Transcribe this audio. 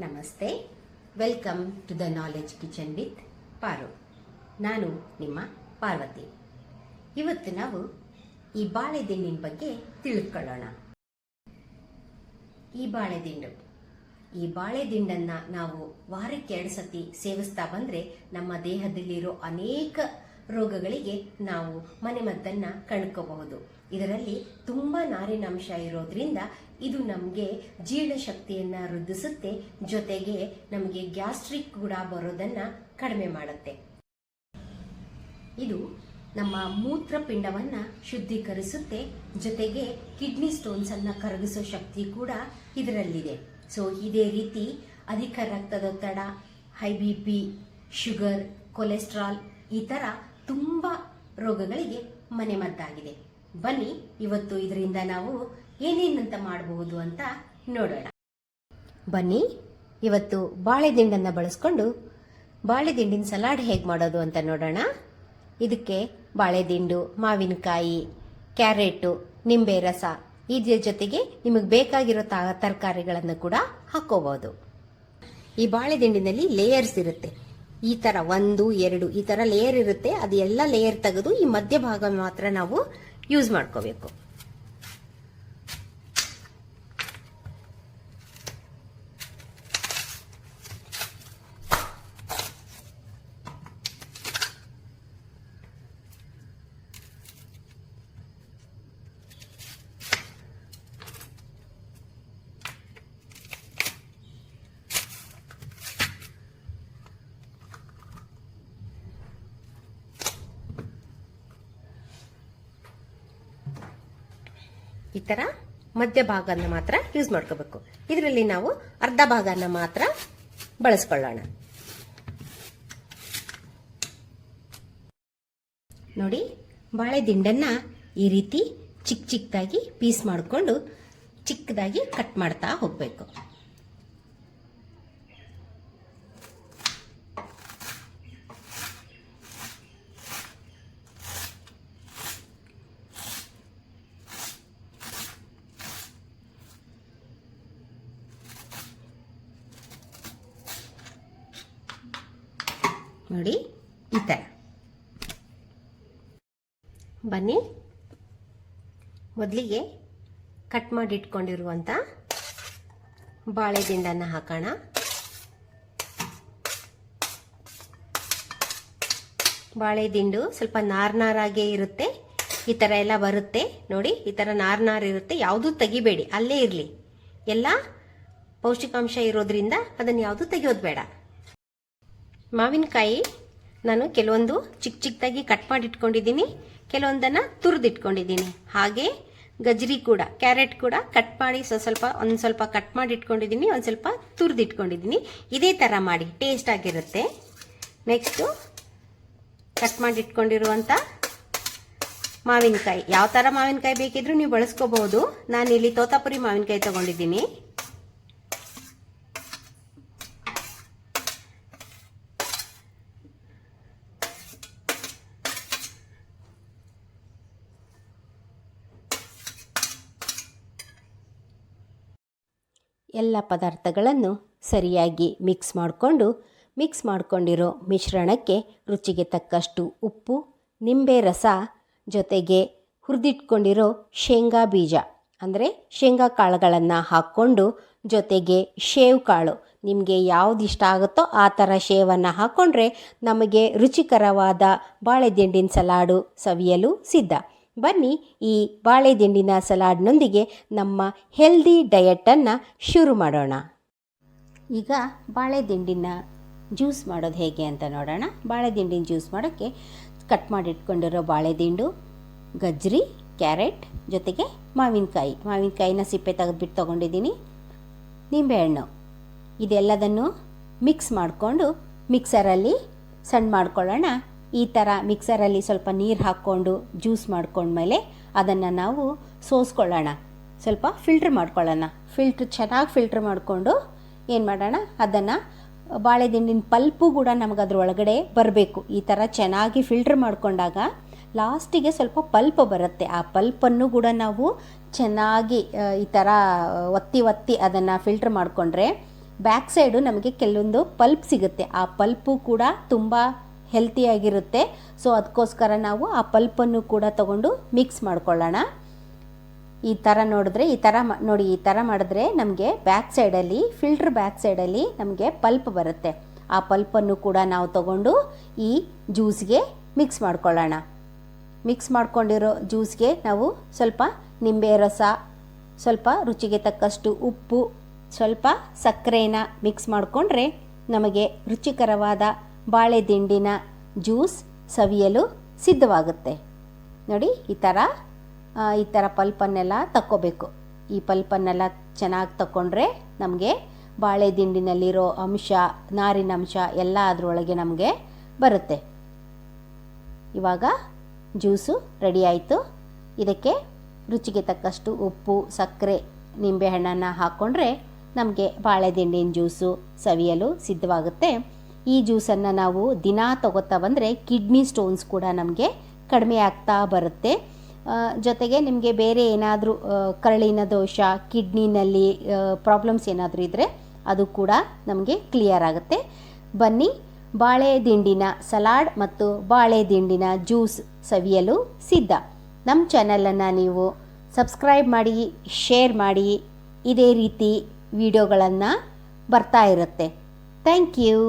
ನಮಸ್ತೆ. Welcome to the knowledge kitchen with Paru ನಾನು ನಿಮ್ಮ ಪಾರ್ವತಿ. ಇವತ್ತು ನಾವು ಈ ಬಾಳೆದಿಂಡಿನ ಬಗ್ಗೆ ತಿಳ್ಕೊಳ್ಳೋಣ. ಈ ಬಾಳೆದಿಂಡು. ಈ ಬಾಳೆದಿಂಡನ್ನ ನಾವು ವಾರಕ್ಕೆ ಎರಡು ಸತಿ ಸೇವಿಸ್ತಾ ಬಂದ್ರೆ ನಮ್ಮ ದೇಹದಲ್ಲಿರೋ ಅನೇಕ ರೋಗಗಳಿಗೆ ನಾವು ಮನೆಮದ್ದನ್ನ ಕಣ್ಕೋಬಹುದು. ಇದರಲ್ಲಿ ತುಂಬಾ ನಾರಿನಾಂಶ ಇರೋದ್ರಿಂದ ಇದು ನಮಗೆ ಜೀರ್ಣಶಕ್ತಿಯನ್ನ ವೃದ್ಧಿಸುತ್ತೆ, ಜೊತೆಗೆ ನಮಗೆ ಗ್ಯಾಸ್ಟ್ರಿಕ್ ಕೂಡ ಬರೋದನ್ನ ಕಡಿಮೆ ಮಾಡುತ್ತೆ. ಇದು ನಮ್ಮ ಮೂತ್ರಪಿಂಡವನ್ನ ಶುದ್ಧೀಕರಿಸುತ್ತೆ, ಜೊತೆಗೆ ಕಿಡ್ನಿ ಸ್ಟೋನ್ಸ್ ಅನ್ನ ಕರಗಿಸೋ ಶಕ್ತಿ ಕೂಡ ಇದರಲ್ಲಿದೆ. ಸೊ ಇದೇ ರೀತಿ ಅಧಿಕ ರಕ್ತದೊತ್ತಡ, high B P, sugar, cholesterol ಈ ತರ ತುಂಬಾ ರೋಗಗಳಿಗೆ ಮನೆಮದ್ದಾಗಿದೆ ಬನ್ನಿ, ಇವತ್ತು ಇದರಿಂದ ನಾವು ಏನೇನಂತ ಮಾಡಬಹುದು ಅಂತ ನೋಡೋಣ. ಬನ್ನಿ, ಇವತ್ತು ಬಾಳೆದಿಂಡನ್ನು ಬಳಸ್ಕೊಂಡು ಬಾಳೆದಿಂಡಿನ ಸಲಾಡ್ ಹೇಗೆ ಮಾಡೋದು ಅಂತ ನೋಡೋಣ. ಇದಕ್ಕೆ ಬಾಳೆದಿಂಡು, ಮಾವಿನಕಾಯಿ, ಕ್ಯಾರೆಟು, ನಿಂಬೆ ರಸ ಇದ್ರ ಜೊತೆಗೆ ನಿಮಗೆ ಬೇಕಾಗಿರೋ ತರಕಾರಿಗಳನ್ನು ಕೂಡ ಹಾಕೋಬಹುದು ಈ ಬಾಳೆದಿಂಡಿನಲ್ಲಿ ಲೇಯರ್ಸ್ ಇರುತ್ತೆ. ಈ ತರ ಒಂದು, ಎರಡು, ಈ ತರ ಲೇಯರ್ ಇರುತ್ತೆ. ಅದೆಲ್ಲ ಲೇಯರ್ ತೆಗೆದು ಈ ಮಧ್ಯ ಭಾಗ ಮಾತ್ರ ನಾವು ಯೂಸ್ ಮಾಡ್ಕೋಬೇಕು. ಈ ತರ ಮಧ್ಯಭಾಗನ ಮಾತ್ರ ಯೂಸ್ ಮಾಡ್ಕೋಬೇಕು. ಇದರಲ್ಲಿ ನಾವು ಅರ್ಧ ಭಾಗನ ಮಾತ್ರ ಬಳಸ್ಕೊಳ್ಳೋಣ. ನೋಡಿ, ಬಾಳೆ ದಿಂಡನ್ನ ಈ ರೀತಿ ಚಿಕ್ಕ ಚಿಕ್ಕದಾಗಿ ಪೀಸ್ ಮಾಡಿಕೊಂಡು ಚಿಕ್ಕದಾಗಿ ಕಟ್ ಮಾಡ್ತಾ ಹೋಗ್ಬೇಕು. ನೋಡಿ, ಈ ಥರ ಬನ್ನಿ. ಮೊದಲಿಗೆ ಕಟ್ ಮಾಡಿ ಇಟ್ಕೊಂಡಿರುವಂಥ ಬಾಳೆ ದಿಂಡನ್ನು ಹಾಕೋಣ. ಬಾಳೆ ದಿಂಡು ಸ್ವಲ್ಪ ನಾರ್ನಾರಾಗೇ ಇರುತ್ತೆ. ಈ ಥರ ಎಲ್ಲ ಬರುತ್ತೆ. ನೋಡಿ, ಈ ಥರ ನಾರ್ ನಾರ್ ಇರುತ್ತೆ. ಯಾವುದೂ ತೆಗಿಬೇಡಿ, ಅಲ್ಲೇ ಇರಲಿ. ಎಲ್ಲ ಪೌಷ್ಟಿಕಾಂಶ ಇರೋದ್ರಿಂದ ಅದನ್ನು ಯಾವುದೂ ತೆಗಿಯೋದು ಬೇಡ. ಮಾವಿನಕಾಯಿ ನಾನು ಕೆಲವೊಂದು ಚಿಕ್ಕ ಚಿಕ್ಕದಾಗಿ ಕಟ್ ಮಾಡಿ ಇಟ್ಕೊಂಡಿದ್ದೀನಿ ಕೆಲವೊಂದನ್ನು ತುರಿದಿಟ್ಕೊಂಡಿದ್ದೀನಿ. ಹಾಗೆ ಗಜ್ರಿ ಕೂಡ, ಕ್ಯಾರೆಟ್ ಕೂಡ ಕಟ್ ಮಾಡಿ ಸ್ವಲ್ಪ ಸ್ವಲ್ಪ, ಒಂದು ಸ್ವಲ್ಪ ಕಟ್ ಮಾಡಿ ಇಟ್ಕೊಂಡಿದ್ದೀನಿ ಒಂದು ಸ್ವಲ್ಪ ತುರಿದಿಟ್ಕೊಂಡಿದ್ದೀನಿ. ಇದೇ ಥರ ಮಾಡಿ ಟೇಸ್ಟ್ ಆಗಿರುತ್ತೆ. ನೆಕ್ಸ್ಟು ಕಟ್ ಮಾಡಿ ಇಟ್ಕೊಂಡಿರುವಂಥ ಮಾವಿನಕಾಯಿ. ಯಾವ ಥರ ಮಾವಿನಕಾಯಿ ಬೇಕಿದ್ರೂ ನೀವು ಬಳಸ್ಕೋಬಹುದು. ಇಲ್ಲಿ ತೋತಾಪುರಿ ಮಾವಿನಕಾಯಿ ತಗೊಂಡಿದ್ದೀನಿ. ಎಲ್ಲ ಪದಾರ್ಥಗಳನ್ನು ಸರಿಯಾಗಿ ಮಿಕ್ಸ್ ಮಾಡಿಕೊಂಡು ಮಿಕ್ಸ್ ಮಾಡಿಕೊಂಡಿರೋ ಮಿಶ್ರಣಕ್ಕೆ ರುಚಿಗೆ ತಕ್ಕಷ್ಟು ಉಪ್ಪು, ನಿಂಬೆ ರಸ ಜೊತೆಗೆ ಹುರಿದಿಟ್ಕೊಂಡಿರೋ ಶೇಂಗಾ ಬೀಜ, ಅಂದರೆ ಶೇಂಗಾ ಕಾಳುಗಳನ್ನು ಹಾಕ್ಕೊಂಡು ಜೊತೆಗೆ ಶೇವ್ ಕಾಳು. ನಿಮಗೆ ಯಾವ್ದು ಇಷ್ಟ ಆಗುತ್ತೋ ಆ ಥರ ಶೇವನ್ನು ಹಾಕ್ಕೊಂಡ್ರೆ ನಮಗೆ ರುಚಿಕರವಾದ ಬಾಳೆದಿಂಡಿನ ಸಲಾಡು ಸವಿಯಲು ಸಿದ್ಧ. ಬನ್ನಿ ಈ ಬಾಳೆದಿಂಡಿನ ಸಲಾಡ್ನೊಂದಿಗೆ ನಮ್ಮ ಹೆಲ್ದಿ ಡಯಟನ್ನು ಶುರು ಮಾಡೋಣ. ಈಗ ಬಾಳೆದಿಂಡಿನ ಜ್ಯೂಸ್ ಮಾಡೋದು ಹೇಗೆ ಅಂತ ನೋಡೋಣ. ಬಾಳೆದಿಂಡಿನ ಜ್ಯೂಸ್ ಮಾಡೋಕ್ಕೆ ಕಟ್ ಮಾಡಿಟ್ಕೊಂಡಿರೋ ಬಾಳೆದಿಂಡು, ಗಜ್ರಿ, ಕ್ಯಾರೆಟ್, ಜೊತೆಗೆ ಮಾವಿನಕಾಯಿ. ಮಾವಿನಕಾಯಿನ ಸಿಪ್ಪೆ ತೆಗೆದ್ಬಿಟ್ಟು ತೊಗೊಂಡಿದ್ದೀನಿ. ನಿಂಬೆಹಣ್ಣು. ಇದೆಲ್ಲದನ್ನು ಮಿಕ್ಸ್ ಮಾಡಿಕೊಂಡು ಮಿಕ್ಸರಲ್ಲಿ ಸಣ್ಣ ಮಾಡ್ಕೊಳ್ಳೋಣ. ಈ ಥರ ಮಿಕ್ಸರಲ್ಲಿ ಸ್ವಲ್ಪ ನೀರು ಹಾಕ್ಕೊಂಡು ಜ್ಯೂಸ್ ಮಾಡ್ಕೊಂಡ್ಮೇಲೆ ಅದನ್ನು ನಾವು ಸೋಸ್ಕೊಳ್ಳೋಣ. ಸ್ವಲ್ಪ ಫಿಲ್ಟ್ರ್ ಮಾಡ್ಕೊಳ್ಳೋಣ. ಫಿಲ್ಟ್ರ್ ಚೆನ್ನಾಗಿ ಫಿಲ್ಟ್ರ್ ಮಾಡಿಕೊಂಡು ಏನು ಮಾಡೋಣ? ಅದನ್ನು ಬಾಳೆದಿಂಡಿನ ಪಲ್ಪು ಕೂಡ ನಮಗೆ ಅದ್ರ ಒಳಗಡೆ ಬರಬೇಕು. ಈ ಥರ ಚೆನ್ನಾಗಿ ಫಿಲ್ಟ್ರ್ ಮಾಡಿಕೊಂಡಾಗ ಲಾಸ್ಟಿಗೆ ಸ್ವಲ್ಪ ಪಲ್ಪ್ ಬರುತ್ತೆ. ಆ ಪಲ್ಪನ್ನು ಕೂಡ ನಾವು ಚೆನ್ನಾಗಿ ಈ ಥರ ಒತ್ತಿ ಒತ್ತಿ ಅದನ್ನು ಫಿಲ್ಟ್ರ್ ಮಾಡಿಕೊಂಡ್ರೆ ಬ್ಯಾಕ್ ಸೈಡು ನಮಗೆ ಕೆಲವೊಂದು ಪಲ್ಪ್ ಸಿಗುತ್ತೆ. ಆ ಪಲ್ಪು ಕೂಡ ತುಂಬ ಹೆಲ್ತಿಯಾಗಿರುತ್ತೆ. ಸೊ ಅದಕ್ಕೋಸ್ಕರ ನಾವು ಆ ಪಲ್ಪನ್ನು ಕೂಡ ತಗೊಂಡು ಮಿಕ್ಸ್ ಮಾಡ್ಕೊಳ್ಳೋಣ. ಈ ಥರ ನೋಡಿದ್ರೆ, ಈ ಥರ ನೋಡಿ, ಈ ಥರ ಮಾಡಿದ್ರೆ ನಮಗೆ ಬ್ಯಾಕ್ ಸೈಡಲ್ಲಿ ಫಿಲ್ಟ್ರ್ ಬ್ಯಾಕ್ ಸೈಡಲ್ಲಿ ನಮಗೆ ಪಲ್ಪ್ ಬರುತ್ತೆ. ಆ ಪಲ್ಪನ್ನು ಕೂಡ ನಾವು ತಗೊಂಡು ಈ ಜ್ಯೂಸ್ಗೆ ಮಿಕ್ಸ್ ಮಾಡ್ಕೊಳ್ಳೋಣ. ಮಿಕ್ಸ್ ಮಾಡ್ಕೊಂಡಿರೋ ಜ್ಯೂಸ್ಗೆ ನಾವು ಸ್ವಲ್ಪ ನಿಂಬೆ ರಸ, ಸ್ವಲ್ಪ ರುಚಿಗೆ ತಕ್ಕಷ್ಟು ಉಪ್ಪು, ಸ್ವಲ್ಪ ಸಕ್ಕರೆನ ಮಿಕ್ಸ್ ಮಾಡಿಕೊಂಡ್ರೆ ನಮಗೆ ರುಚಿಕರವಾದ ಬಾಳೆ ದಿಂಡಿನ ಜ್ಯೂಸ್ ಸವಿಯಲು ಸಿದ್ಧವಾಗುತ್ತೆ. ನೋಡಿ, ಈ ಥರ ಈ ಥರ ಪಲ್ಪನ್ನೆಲ್ಲ ತಕ್ಕೋಬೇಕು. ಈ ಪಲ್ಪನ್ನೆಲ್ಲ ಚೆನ್ನಾಗಿ ತಗೊಂಡ್ರೆ ನಮಗೆ ಬಾಳೆ ದಿಂಡಿನಲ್ಲಿರೋ ಅಂಶ, ನಾರಿನ ಅಂಶ ಎಲ್ಲ ಅದರೊಳಗೆ ನಮಗೆ ಬರುತ್ತೆ. ಇವಾಗ ಜ್ಯೂಸು ರೆಡಿ ಆಯಿತು. ಇದಕ್ಕೆ ರುಚಿಗೆ ತಕ್ಕಷ್ಟು ಉಪ್ಪು, ಸಕ್ಕರೆ, ನಿಂಬೆಹಣ್ಣನ್ನು ಹಾಕ್ಕೊಂಡ್ರೆ ನಮಗೆ ಬಾಳೆ ದಿಂಡಿನ ಜ್ಯೂಸು ಸವಿಯಲು ಸಿದ್ಧವಾಗುತ್ತೆ. ಈ ಜ್ಯೂಸನ್ನು ನಾವು ದಿನಾ ತಗೋತಾ ಬಂದರೆ ಕಿಡ್ನಿ ಸ್ಟೋನ್ಸ್ ಕೂಡ ನಮಗೆ ಕಡಿಮೆ ಆಗ್ತಾ ಬರುತ್ತೆ. ಜೊತೆಗೆ ನಿಮಗೆ ಬೇರೆ ಏನಾದರೂ ಕರಳಿನ ದೋಷ, ಕಿಡ್ನಿನಲ್ಲಿ ಪ್ರಾಬ್ಲಮ್ಸ್ ಏನಾದರೂ ಇದ್ದರೆ ಅದು ಕೂಡ ನಮಗೆ ಕ್ಲಿಯರ್ ಆಗುತ್ತೆ. ಬನ್ನಿ, ಬಾಳೆ ದಿಂಡಿನ ಸಲಾಡ್ ಮತ್ತು ಬಾಳೆ ದಿಂಡಿನ ಜ್ಯೂಸ್ ಸವಿಯಲು ಸಿದ್ಧ. ನಮ್ಮ ಚಾನಲನ್ನು ನೀವು ಸಬ್ಸ್ಕ್ರೈಬ್ ಮಾಡಿ, ಶೇರ್ ಮಾಡಿ, ಇದೇ ರೀತಿ ವಿಡಿಯೋಗಳನ್ನು ಬರ್ತಾ ಇರುತ್ತೆ. Thank you.